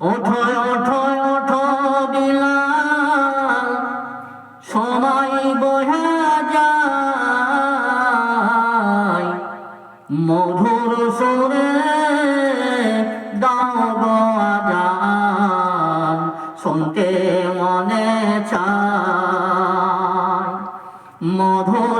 ওঠো ওঠো ওঠো বিলাল, সময় বহা যায়। মধুর সুরে দাও গো শুনতে মনে চায়। মধুর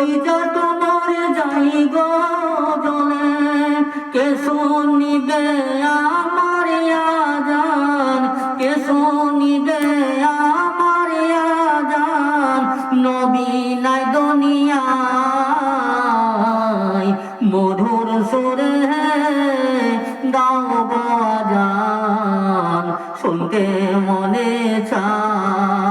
কলিজা তোমার যাই গজলে কে শুনিবে আমার আজান? কে শুনিবে আমার নবী নাই দুনিয়ায়, মধুর সুরে দাও গো আজান। শুনতে মনে চায়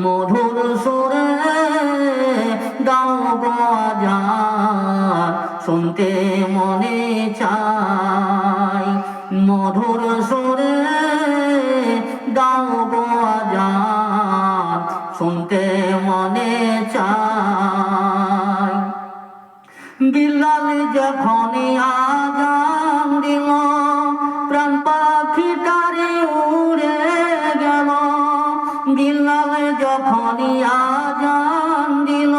মধুর শুনতে মনে চায় মধুর সুরে দাও গো শুনতে মনে চায় বিলাল যখন আজান বিলাল যখন আজান দিল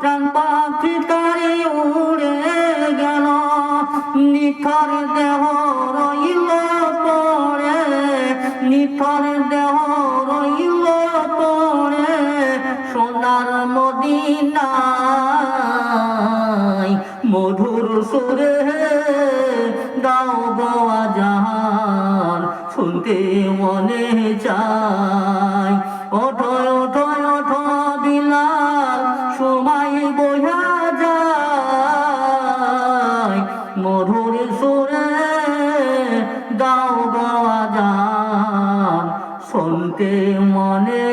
প্রাণ পাখিটারে উড়ে গেল। নিথর দেহ রইল পড়ে, নিথর দেহ রইল পড়ে, সোনার মদিনায় মধুর সুরে দাও গো আজান শুনতে মনে চায়। ওঠো ওঠো ওঠো বিলাল, সময় বোঝা যায়। মধুর সুরে দাও গো আজান শুনতে মনে